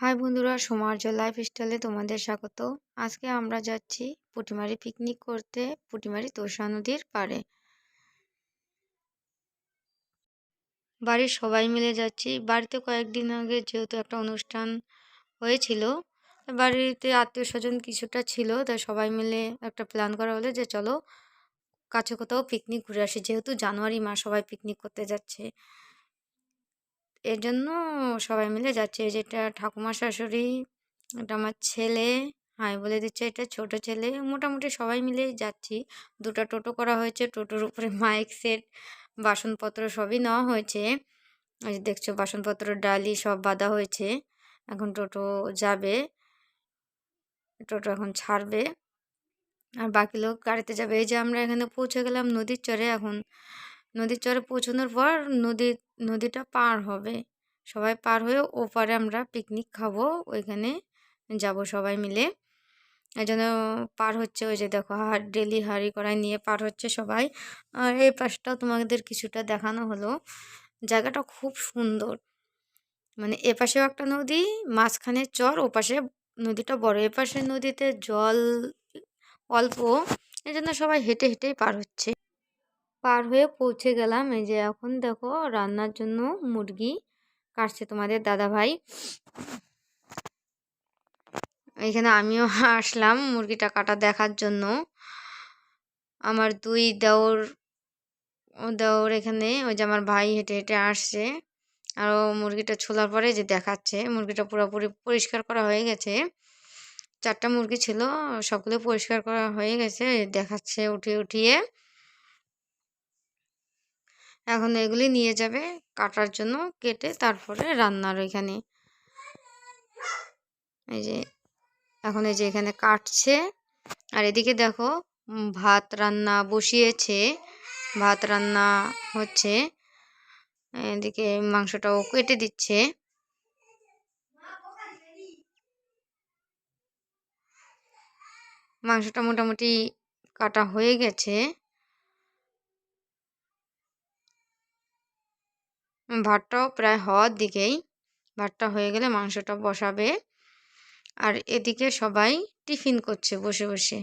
High বন্ধুরা সমার্য লাইফস্টাইলে তোমাদের স্বাগত। আজকে আমরা যাচ্ছি পুটিমারি পিকনিক করতে, পুটিমারি তোষা নদীর পাড়ে। বাড়ির সবাই মিলে যাচ্ছি। বাড়িতে কয়েকদিন আগে যেহেতু একটা অনুষ্ঠান হয়েছিল বাড়িতে আত্মীয় স্বজন কিছুটা ছিল তাই সবাই মিলে একটা প্ল্যান করা হলো যে চলো কাছে কোথাও পিকনিক ঘুরে আসি। যেহেতু জানুয়ারি মাস সবাই পিকনিক করতে যাচ্ছে। এর জন্য সবাই মিলে যাচ্ছে। যেটা ঠাকুমা শাশুড়ি, এটা আমার ছেলে হাই বলে দিচ্ছে এটা ছোট ছেলে, মোটামুটি সবাই মিলেই যাচ্ছি। দুটো টোটো করা হয়েছে, টোটোর উপরে মাইক, সেট, বাসনপত্র সবই নেওয়া হয়েছে। দেখছ বাসনপত্র, ডালি সব বাঁধা হয়েছে। এখন টোটো যাবে, টোটো এখন ছাড়বে। আর বাকি লোক গাড়িতে যাবে। এই যে আমরা এখানে পৌঁছে গেলাম নদীর চরে এখন। নদীর চরে পৌঁছানোর পর নদী, নদীটা পার হবে। সবাই পার হয়ে ওপারে আমরা পিকনিক খাব, ওইখানে যাব সবাই মিলে। এই জন্য পার হচ্ছে ওই যে দেখো হার ডেলি হাড়ি কড়াই নিয়ে পার হচ্ছে সবাই। আর এই পাশটাও তোমাদের কিছুটা দেখানো হলো। জায়গাটা খুব সুন্দর। মানে এপাশেও একটা নদী, মাঝখানে চর, ওপাশে নদীটা বড়। এপাশে নদীতে জল অল্প এই জন্য সবাই হেঁটে হেঁটেই পার হচ্ছে। পার হয়ে পৌঁছে গেলাম। এই যে এখন দেখো রান্নার জন্য মুরগি কাটছে তোমাদের দাদা ভাই এখানে আমিও আসলাম মুরগিটা কাটা দেখার জন্য। আমার দুই দেওর, ও দেওর এখানে, ওই যে আমার ভাই হেঁটে হেঁটে আসছে। আরও মুরগিটা ছোলার পরে যে দেখাচ্ছে, মুরগিটা পুরোপুরি পরিষ্কার করা হয়ে গেছে। চারটা মুরগি ছিল, সবগুলো পরিষ্কার করা হয়ে গেছে, দেখাচ্ছে উঠিয়ে উঠিয়ে। এখন এগুলি নিয়ে যাবে কাটার জন্য কেটে তারপরে রান্নার ওইখানে। এই যে, এখন এই যে এখানে কাটছে। আর এদিকে দেখো ভাত রান্না বসিয়েছে। ভাত রান্না হচ্ছে। এদিকে মাংসটাও কেটে দিচ্ছে। মাংসটা মোটামুটি কাটা হয়ে গেছে। ভাতটাও প্রায় হওয়ার দিকেই ভাতটা হয়ে গেলে মাংসটা বসাবে। আর এদিকে সবাই টিফিন করছে বসে বসে।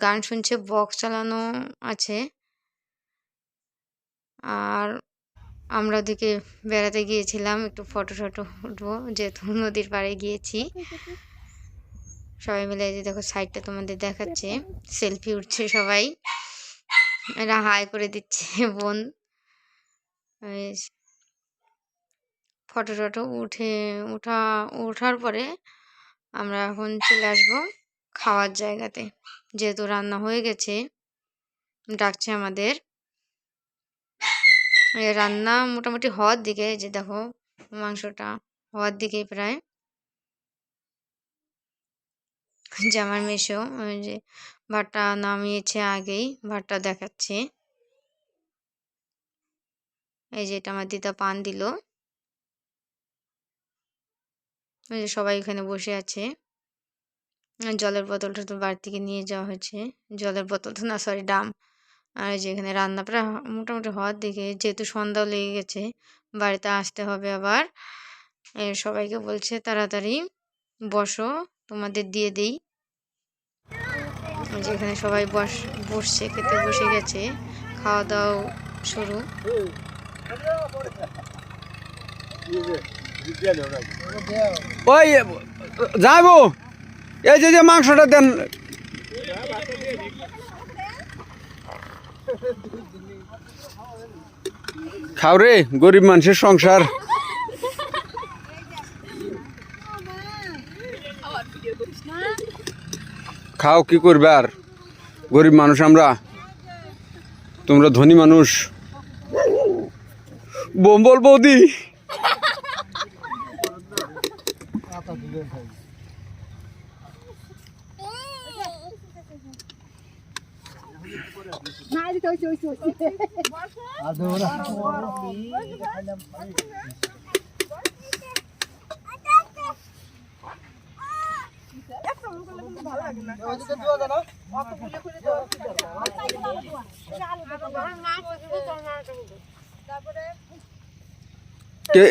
গান শুনছে, বক্স চালানো আছে। আর আমরা ওদিকে বেড়াতে গিয়েছিলাম, একটু ফটো টটো উঠবো, যেহেতু নদীর পাড়ে গিয়েছি। সবাই মিলে যে দেখো, সাইডটা তোমাদের দেখাচ্ছে। সেলফি উঠছে সবাই। এরা হাই করে দিচ্ছে বোন। ফটো টটো উঠে, উঠা, ওঠার পরে আমরা এখন চলে আসব খাওয়ার জায়গাতে। যেহেতু রান্না হয়ে গেছে, ডাকছে আমাদের। রান্না মোটামুটি হওয়ার দিকে যে দেখো মাংসটা হওয়ার দিকে প্রায়। যে আমার মেশো যে ভাতটা নামিয়েছে আগেই, ভাতটা দেখাচ্ছে। এই যে এটা আমার দিদা পান দিল ওই যে সবাই এখানে বসে আছে। জলের বোতলটা তো বাড়ি থেকে নিয়ে যাওয়া হয়েছে। জলের বোতল না সরি ডাম। আর যে এখানে রান্না প্রায় মোটামুটি হওয়ার দিকে, যেহেতু সন্ধ্যাও লেগে গেছে, বাড়িতে আসতে হবে আবার। সবাইকে বলছে তাড়াতাড়ি বসো, তোমাদের দিয়ে দিই। যেখানে সবাই বস, বসছে, খেতে বসে গেছে খাওয়া দাওয়া শুরু ওই যাব এই যে যে মাংসটা দেন। খাও রে, গরিব মানুষের সংসার। খাও, কি করবে আর? গরিব মানুষ আমরা। তোমরা ধনী মানুষ। বোম্বল বৌদি কে-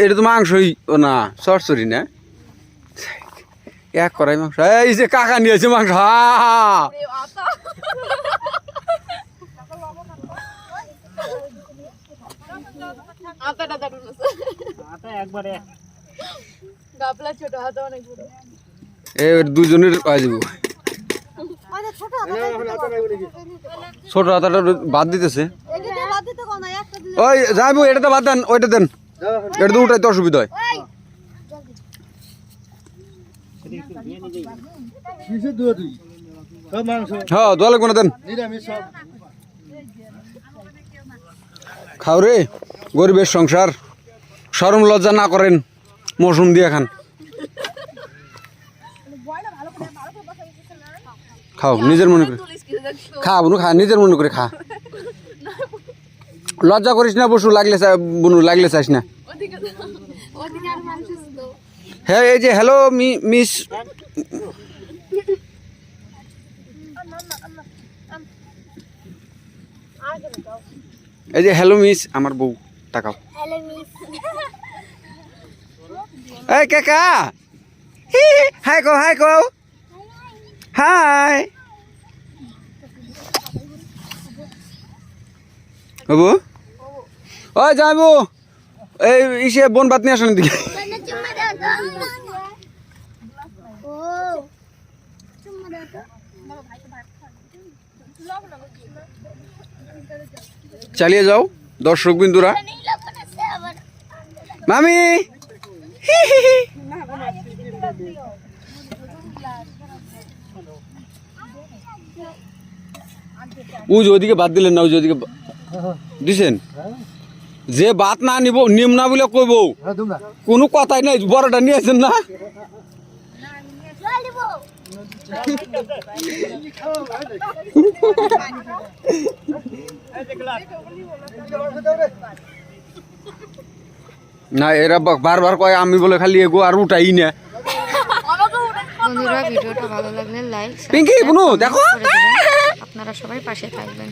এটা তো মাংসই না সরসরি না? এক করাই মাংস। এই যে কাকা নিয়েছে মাংস দুজনের ছোট হাতাটা বাদ দিতেছে। ওই যাইবো এটাতে বাদ দেন ওইটা দেন। এটা তো উঠাইতে অসুবিধা হয়। দুয়া হ্যাঁ দোয়ালে কোনো দেন। নিরামিষ সব খাও রে গরিবের সংসার সরম লজ্জা না করেন মৌসুম দিয়ে খান। খাও নিজের মনে করে। খা বুনু খা নিজের মনে করে খা। লজ্জা করিস না বসু লাগলে বুনু লাগলে চাইস না। হ্যাঁ এই যে হ্যালো মি মিস এই যে হ্যালো মিস আমার বউ তাকাও এই কাকা! হাই কো হাই কো হাই বাবু? ওই যাব এই ইসে বন বাত নিয়ে আসেন দিকে চালিয়ে যাও দর্শক বিন্দুরা। মামি। যে ওইদিকে বাদ দিলেন না যে ওইদিকে দিছেন? যে বাদ না নিব নিম না বলে কইব। হ্যাঁ কোনো কথাই নাই বড়টা নিয়েছেন না? না এরা বারবার কয় আমি বলে খালি এগো আর উঠাই না। বন্ধুরা ভিডিওটা ভালো লাগলে লাইক পিঙ্কি, বুনু, দেখো। আপনারা সবাই পাশে থাকবেন।